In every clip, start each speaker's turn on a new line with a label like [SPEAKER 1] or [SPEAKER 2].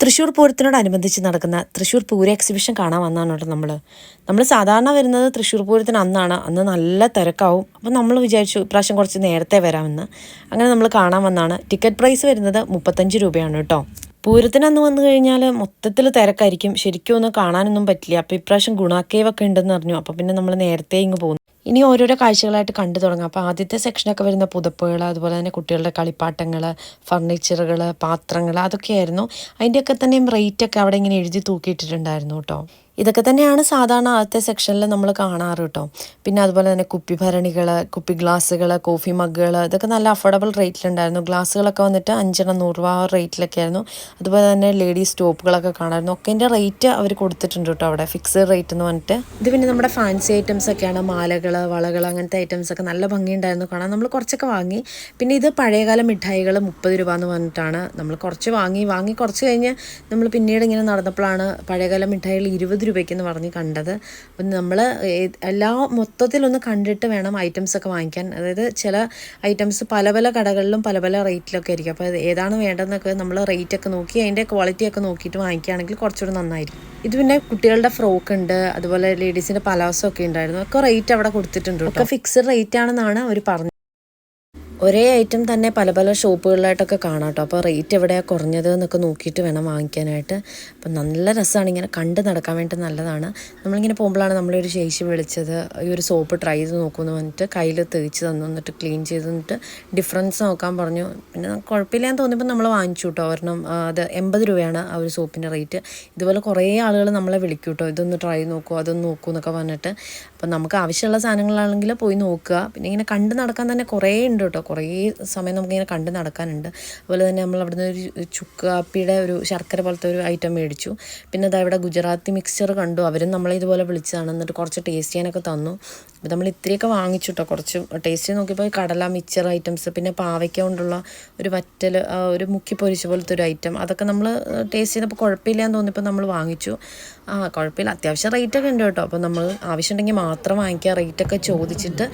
[SPEAKER 1] തൃശ്ശൂർ പൂരത്തിനോടനുബന്ധിച്ച് നടക്കുന്ന തൃശ്ശൂർ പൂര എക്സിബിഷൻ കാണാൻ വന്നതാണ് കേട്ടോ നമ്മൾ നമ്മൾ സാധാരണ വരുന്നത് തൃശ്ശൂർ പൂരത്തിന് അന്നാണ്. അന്ന് നല്ല തിരക്കാവും. അപ്പോൾ നമ്മൾ വിചാരിച്ചു ഇപ്രാവശ്യം കുറച്ച് നേരത്തെ വരാമെന്ന്. അങ്ങനെ നമ്മൾ കാണാൻ വന്നാണ് ടിക്കറ്റ് പ്രൈസ് വരുന്നത് മുപ്പത്തഞ്ച് രൂപയാണ് കേട്ടോ. പൂരത്തിന് അന്ന് വന്നു കഴിഞ്ഞാൽ മൊത്തത്തിൽ തിരക്കായിരിക്കും. ശരിക്കും ഒന്നും കാണാനൊന്നും പറ്റില്ല. അപ്പോൾ ഇപ്രാവശ്യം ഗുണാക്കേവൊക്കെ ഉണ്ടെന്ന് അറിഞ്ഞു. അപ്പോൾ പിന്നെ നമ്മൾ നേരത്തെ ഇങ്ങ് പോകുന്നു. ഇനി ഓരോരോ കാഴ്ചകളായിട്ട് കണ്ടു തുടങ്ങാം. അപ്പോൾ ആദ്യത്തെ സെക്ഷനൊക്കെ വരുന്ന പുതപ്പുകൾ അതുപോലെ തന്നെ കുട്ടികളുടെ കളിപ്പാട്ടങ്ങൾ ഫർണിച്ചറുകൾ പാത്രങ്ങൾ അതൊക്കെയായിരുന്നു. അതിന്റെയൊക്കെ തന്നെയും റേറ്റൊക്കെ അവിടെ ഇങ്ങനെ എഴുതി തൂക്കിയിട്ടിട്ടുണ്ടായിരുന്നു കേട്ടോ. ഇതൊക്കെ തന്നെയാണ് സാധാരണ ആദ്യത്തെ സെക്ഷനിൽ നമ്മൾ കാണാറ് കേട്ടോ. പിന്നെ അതുപോലെ തന്നെ കുപ്പി ഭരണികൾ കുപ്പി ഗ്ലാസ്സുകൾ കോഫി മഗ്ഗുകൾ ഇതൊക്കെ നല്ല അഫോർഡബിൾ റേറ്റിലുണ്ടായിരുന്നു ഗ്ലാസ്സുകളൊക്കെ വന്നിട്ട് അഞ്ചെണ്ണം നൂറ് രൂപ റേറ്റിലൊക്കെ ആയിരുന്നു. അതുപോലെ തന്നെ ലേഡീസ് ടോപ്പുകളൊക്കെ കാണാമായിരുന്നു ഒക്കെന്റെ റേറ്റ് അവർ കൊടുത്തിട്ടുണ്ട് കേട്ടോ അവിടെ ഫിക്സ്ഡ് റേറ്റ് എന്ന് പറഞ്ഞിട്ട്. ഇത് പിന്നെ നമ്മുടെ ഫാൻസി ഐറ്റംസ് ഒക്കെയാണ്. മാലകൾ വളകൾ അങ്ങനത്തെ ഐറ്റംസ് ഒക്കെ നല്ല ഭംഗിയുണ്ടായിരുന്നു കാണാൻ. നമ്മൾ കുറച്ചൊക്കെ വാങ്ങി. പിന്നെ ഇത് പഴയകാല മിഠായികൾ മുപ്പത് രൂപ എന്ന് പറഞ്ഞിട്ടാണ്. നമ്മൾ കുറച്ച് വാങ്ങി. വാങ്ങി കുറച്ച് കഴിഞ്ഞ് നമ്മൾ പിന്നീട് ഇങ്ങനെ നടന്നപ്പോഴാണ് പഴയകാല മിഠായികൾ ഇരുപത് രൂപയ്ക്കെന്ന് പറഞ്ഞ് കണ്ടത്. അപ്പം നമ്മൾ എല്ലാ മൊത്തത്തിലൊന്ന് കണ്ടിട്ട് വേണം ഐറ്റംസ് ഒക്കെ വാങ്ങിക്കാൻ. അതായത് ചില ഐറ്റംസ് പല പല കടകളിലും പല പല റേറ്റിലൊക്കെ ആയിരിക്കും. അപ്പോൾ ഏതാണ് വേണ്ടതെന്നൊക്കെ നമ്മൾ റേറ്റൊക്കെ നോക്കി അതിന്റെ ക്വാളിറ്റിയൊക്കെ നോക്കിയിട്ട് വാങ്ങിക്കുകയാണെങ്കിൽ കുറച്ചുകൂടി നന്നായിരിക്കും. ഇത് പിന്നെ കുട്ടികളുടെ ഫ്രോക്ക് ഉണ്ട്. അതുപോലെ ലേഡീസിന്റെ പലാസോ ഒക്കെ ഉണ്ടായിരുന്നു. ഒക്കെ റേറ്റ് അവിടെ കൊടുത്തിട്ടുണ്ട് ഒക്കെ ഫിക്സ്ഡ് റേറ്റ് ആണെന്നാണ് അവർ പറഞ്ഞത്. ഒരേ ഐറ്റം തന്നെ പല പല ഷോപ്പുകളിലായിട്ടൊക്കെ കാണാം കേട്ടോ അപ്പോൾ റേറ്റ് എവിടെയാണ് കുറഞ്ഞത് എന്നൊക്കെ നോക്കിയിട്ട് വേണം വാങ്ങിക്കാനായിട്ട്. അപ്പം നല്ല രസമാണ് ഇങ്ങനെ കണ്ട് നടക്കാൻ വേണ്ടി നല്ലതാണ്. നമ്മളിങ്ങനെ പോകുമ്പോഴാണ് നമ്മളൊരു ചേച്ചി വിളിച്ചത് ഈ ഒരു സോപ്പ് ട്രൈ ചെയ്ത് നോക്കുമെന്ന് പറഞ്ഞിട്ട് കയ്യിൽ തേച്ച് തന്നു എന്നിട്ട് ക്ലീൻ ചെയ്ത് തന്നിട്ട് ഡിഫറൻസ് നോക്കാൻ പറഞ്ഞു. പിന്നെ കുഴപ്പമില്ല എന്ന് തോന്നിയപ്പോൾ നമ്മൾ വാങ്ങിച്ചു കേട്ടോ ഒരെണ്ണം അത് എൺപത് രൂപയാണ് ആ ഒരു സോപ്പിന്റെ റേറ്റ് ഇതുപോലെ കുറേ ആളുകൾ നമ്മളെ വിളിക്കും കേട്ടോ ഇതൊന്ന് ട്രൈ നോക്കൂ അതൊന്ന് നോക്കൂ എന്നൊക്കെ പറഞ്ഞിട്ട്. അപ്പം നമുക്ക് ആവശ്യമുള്ള സാധനങ്ങളാണെങ്കിൽ പോയി നോക്കുക. പിന്നെ ഇങ്ങനെ കണ്ട് നടക്കാൻ തന്നെ കുറേ ഉണ്ട് കേട്ടോ കുറേ സമയം നമുക്കിങ്ങനെ കണ്ട് നടക്കാനുണ്ട്. അതുപോലെ തന്നെ നമ്മൾ അവിടുന്ന് ഒരു ചുക്കാപ്പിയുടെ ഒരു ശർക്കര പോലത്തെ ഒരു ഐറ്റം മേടിച്ചു. പിന്നെ അതാ ഇവിടെ ഗുജറാത്തി മിക്സ്ചർ കണ്ടു. അവരും നമ്മളെ ഇതുപോലെ വിളിച്ചതാണ്. എന്നിട്ട് കുറച്ച് ടേസ്റ്റ് ചെയ്യാനൊക്കെ തന്നു. അപ്പോൾ നമ്മൾ ഇത്രയൊക്കെ വാങ്ങിച്ചു കേട്ടോ കുറച്ച് ടേസ്റ്റ് നോക്കിയപ്പോൾ കടല മിക്സ്ചർ ഐറ്റംസ് പിന്നെ പാവയ്ക്ക കൊണ്ടുള്ള ഒരു വറ്റൽ ഒരു മുക്കി പൊരിച്ച പോലത്തെ ഒരു ഐറ്റം അതൊക്കെ നമ്മൾ ടേസ്റ്റ് ചെയ്തപ്പോൾ കുഴപ്പമില്ല എന്ന് തോന്നിയപ്പോൾ നമ്മൾ വാങ്ങിച്ചു. ആ കുഴപ്പമില്ല. അത്യാവശ്യം റേറ്റൊക്കെ ഉണ്ട് കേട്ടോ. അപ്പോൾ നമ്മൾ ആവശ്യമുണ്ടെങ്കിൽ മാത്രം വാങ്ങിക്കുക. റേറ്റൊക്കെ ചോദിച്ചിട്ട്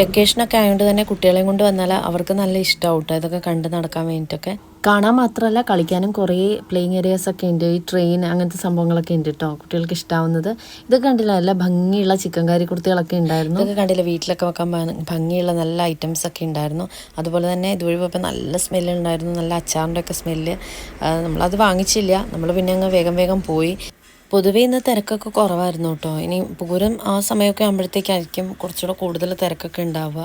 [SPEAKER 1] വെക്കേഷനൊക്കെ ആയതുകൊണ്ട് തന്നെ കുട്ടികളെയും കൊണ്ട് വന്നാൽ അവർക്ക് നല്ല ഇഷ്ടമാവും കേട്ടോ ഇതൊക്കെ കണ്ട് നടക്കാൻ വേണ്ടിയിട്ടൊക്കെ. കാണാൻ മാത്രമല്ല കളിക്കാനും കുറേ പ്ലേയിങ് ഏരിയാസ് ഒക്കെ ഉണ്ട്. ഈ ട്രെയിൻ അങ്ങനത്തെ സംഭവങ്ങളൊക്കെ ഉണ്ട് കേട്ടോ കുട്ടികൾക്ക് ഇഷ്ടാവുന്നത്. ഇതൊക്കെ കണ്ടില്ല നല്ല ഭംഗിയുള്ള ചിക്കൻ കാരി കുർത്തികളൊക്കെ ഉണ്ടായിരുന്നു. ഇതൊക്കെ കണ്ടില്ല വീട്ടിലൊക്കെ വെക്കാൻ ഭംഗിയുള്ള നല്ല ഐറ്റംസ് ഒക്കെ ഉണ്ടായിരുന്നു. അതുപോലെ തന്നെ ഇതുവഴി പോയപ്പോൾ നല്ല സ്മെല്ല് ഉണ്ടായിരുന്നു നല്ല അച്ചാറിന്റെ ഒക്കെ സ്മെല്ല് നമ്മളത് വാങ്ങിച്ചില്ല. നമ്മൾ പിന്നെ അങ്ങ് വേഗം വേഗം പോയി. പൊതുവെ ഇന്ന് തിരക്കൊക്കെ കുറവായിരുന്നു കേട്ടോ ഇനി പൂരം ആ സമയമൊക്കെ ആകുമ്പോഴത്തേക്കായിരിക്കും കുറച്ചുകൂടെ കൂടുതൽ തിരക്കൊക്കെ ഉണ്ടാവുക.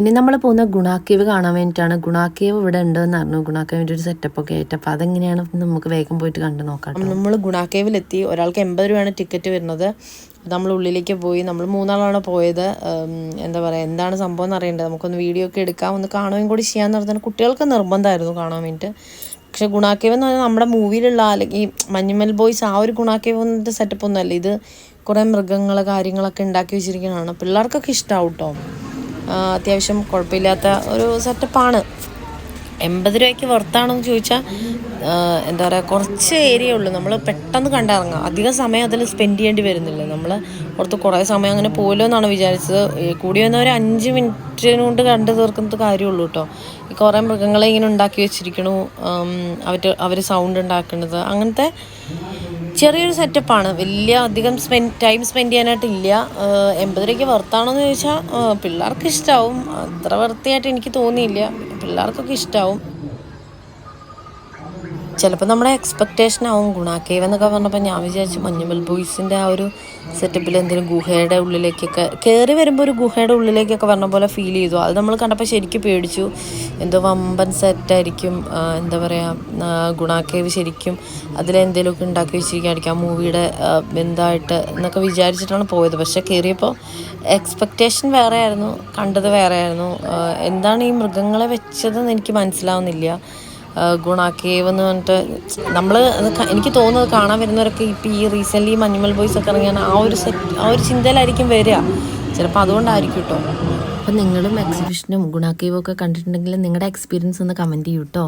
[SPEAKER 1] ഇനി നമ്മൾ പോകുന്ന ഗുണാക്കേവ് കാണാൻ വേണ്ടിയിട്ടാണ്. ഗുണാക്കേവ് ഇവിടെ ഉണ്ടെന്ന് പറഞ്ഞു ഗുണാക്കേവിന്റെ ഒരു സെറ്റപ്പ് ഒക്കെ ആയിട്ട്. അപ്പോൾ അതെങ്ങനെയാണ് നമുക്ക് വേഗം പോയിട്ട് കണ്ടു നോക്കാം നമ്മൾ ഗുണാക്കേവിലെത്തി. ഒരാൾക്ക് എൺപത് രൂപയാണ് ടിക്കറ്റ് വരുന്നത്. നമ്മൾ ഉള്ളിലേക്ക് പോയി. നമ്മൾ മൂന്നാളാണ് പോയത്. എന്താ പറയുക എന്താണ് സംഭവം എന്ന് അറിയേണ്ടത് നമുക്കൊന്ന് വീഡിയോ ഒക്കെ എടുക്കാം. ഒന്ന് കാണുകയും കൂടി ചെയ്യാമെന്ന് പറഞ്ഞാൽ കുട്ടികൾക്ക് നിർബന്ധമായിരുന്നു കാണാൻ വേണ്ടിയിട്ട്. പക്ഷെ ഗുണാക്കേവ് എന്ന് പറഞ്ഞാൽ നമ്മുടെ മൂവിയിലുള്ള അല്ലെങ്കിൽ മഞ്ഞുമൽ ബോയ്സ് ആ ഒരു ഗുണാക്കേവ് എന്നിട്ട് സെറ്റപ്പ് ഒന്നുമല്ല. ഇത് കുറേ മൃഗങ്ങൾ കാര്യങ്ങളൊക്കെ ഉണ്ടാക്കി വെച്ചിരിക്കുന്നതാണ്. പിള്ളേർക്കൊക്കെ ഇഷ്ടമാവും കേട്ടോ അത്യാവശ്യം കുഴപ്പമില്ലാത്ത ഒരു സെറ്റപ്പാണ് എൺപത് രൂപയ്ക്ക് വർത്താണെന്ന് ചോദിച്ചാൽ എന്താ പറയുക കുറച്ച് ഏരിയ ഉള്ളൂ. നമ്മൾ പെട്ടെന്ന് കണ്ടിറങ്ങാം. അധികം സമയം അതിൽ സ്പെൻഡ് ചെയ്യേണ്ടി വരുന്നില്ല. നമ്മൾ പുറത്ത് കുറേ സമയം അങ്ങനെ പോലോ എന്നാണ് വിചാരിച്ചത് കൂടി വന്ന ഒരു അഞ്ച് മിനിറ്റിന് കൊണ്ട് കണ്ടു തീർക്കുന്നത് കാര്യമുള്ളൂ കേട്ടോ ഈ കുറേ മൃഗങ്ങളെ ഇങ്ങനെ ഉണ്ടാക്കി വെച്ചിരിക്കണു. അവർ അവർ സൗണ്ട് ഉണ്ടാക്കുന്നത്. അങ്ങനത്തെ ചെറിയൊരു സെറ്റപ്പാണ് വലിയ അധികം സ്പെൻഡ് ടൈം സ്പെൻഡ് ചെയ്യാനായിട്ടില്ല. എൺപത് രൂപയ്ക്ക് വർത്താണോ എന്ന് ചോദിച്ചാൽ പിള്ളേർക്ക് ഇഷ്ടമാവും അത്ര വൃത്തിയായിട്ട് എനിക്ക് തോന്നിയില്ല. പിള്ളേർക്കൊക്കെ ഇഷ്ടാവും. ചിലപ്പോൾ നമ്മുടെ എക്സ്പെക്റ്റേഷൻ ആവും. ഗുണാക്കേവ് എന്നൊക്കെ പറഞ്ഞപ്പോൾ ഞാൻ വിചാരിച്ചു മഞ്ഞുമൽ ബോയ്സിന്റെ ആ ഒരു സെറ്റപ്പിൽ എന്തെങ്കിലും ഗുഹയുടെ ഉള്ളിലേക്കൊക്കെ കയറി വരുമ്പോൾ ഒരു ഗുഹയുടെ ഉള്ളിലേക്കൊക്കെ പറഞ്ഞ പോലെ ഫീൽ ചെയ്തു. അത് നമ്മൾ കണ്ടപ്പോൾ ശരിക്കും പേടിച്ചു. എന്തോ വമ്പൻ സെറ്റായിരിക്കും എന്താ പറയുക ഗുണാക്കേവ് ശരിക്കും അതിലെന്തെങ്കിലുമൊക്കെ ഉണ്ടാക്കി വെച്ചിരിക്കുകയായിരിക്കും. ആ മൂവിയുടെ എന്തായിട്ട് എന്നൊക്കെ വിചാരിച്ചിട്ടാണ് പോയത്. പക്ഷേ കയറിയപ്പോൾ എക്സ്പെക്റ്റേഷൻ വേറെ ആയിരുന്നു കണ്ടത് വേറെ ആയിരുന്നു എന്താണ് ഈ മൃഗങ്ങളെ വെച്ചതെന്ന് എനിക്ക് മനസ്സിലാവുന്നില്ല. എന്ന് പറഞ്ഞിട്ട് നമ്മൾ എനിക്ക് തോന്നുന്നത് കാണാൻ വരുന്നവരൊക്കെ ഇപ്പം ഈ റീസെന്റ്ലി മഞ്ഞുമൽ ബോയ്സ് ഒക്കെ ഇറങ്ങിയാണ് ആ ഒരു സെറ്റ് ആ ഒരു ചിന്തയിലായിരിക്കും വരിക. ചിലപ്പോൾ അതുകൊണ്ടായിരിക്കും കേട്ടോ അപ്പം നിങ്ങളും എക്സിബിഷനും ഗുണാക്കേവും ഒക്കെ കണ്ടിട്ടുണ്ടെങ്കിൽ നിങ്ങളുടെ എക്സ്പീരിയൻസ് ഒന്ന് കമന്റ് ചെയ്യൂ കേട്ടോ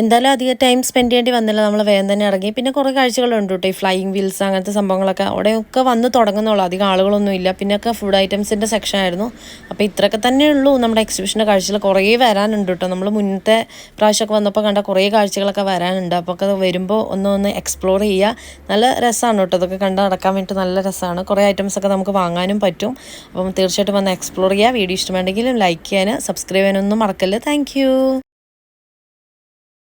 [SPEAKER 1] എന്തായാലും അധികം ടൈം സ്പെൻഡ് ചെയ്യേണ്ടി വന്നില്ല. നമ്മൾ വേഗം തന്നെ ഇറങ്ങി. പിന്നെ കുറേ കാഴ്ചകളുണ്ട് കേട്ടോ. ഈ ഫ്ലൈയിങ് വീൽസ് അങ്ങനത്തെ സംഭവങ്ങളൊക്കെ. അവിടെയൊക്കെ വന്ന് തുടങ്ങുന്നുള്ളൂ. അധികം ആളുകളൊന്നും ഇല്ല. പിന്നെയൊക്കെ ഫുഡ് ഐറ്റംസിന്റെ സെക്ഷൻ ആയിരുന്നു. അപ്പോൾ ഇത്രയൊക്കെ തന്നെ ഉള്ളൂ. നമ്മുടെ എക്സിബിഷന്റെ കാഴ്ചകൾ കുറേ വരാനുണ്ട് കേട്ടോ. നമ്മൾ മുന്നത്തെ പ്രാവശ്യമൊക്കെ വന്നപ്പോൾ കണ്ട കുറേ കാഴ്ചകളൊക്കെ വരാനുണ്ട്. അപ്പോൾ ഒക്കെ വരുമ്പോൾ ഒന്ന് ഒന്ന് എക്സ്പ്ലോർ ചെയ്യുക നല്ല രസമാണ് കേട്ടോ. ഇതൊക്കെ കണ്ട് നടക്കാൻ വേണ്ടി നല്ല രസമാണ് കുറേ ഐറ്റംസ് ഒക്കെ നമുക്ക് വാങ്ങാനും പറ്റും. അപ്പം തീർച്ചയായിട്ടും വന്ന് എക്സ്പ്ലോർ ചെയ്യുക വീഡിയോ ഇഷ്ടമുണ്ടെങ്കിലും ലൈക്ക് ചെയ്യാൻ സബ്സ്ക്രൈബ് ചെയ്യാനൊന്നും മറക്കല്ലേ. താങ്ക്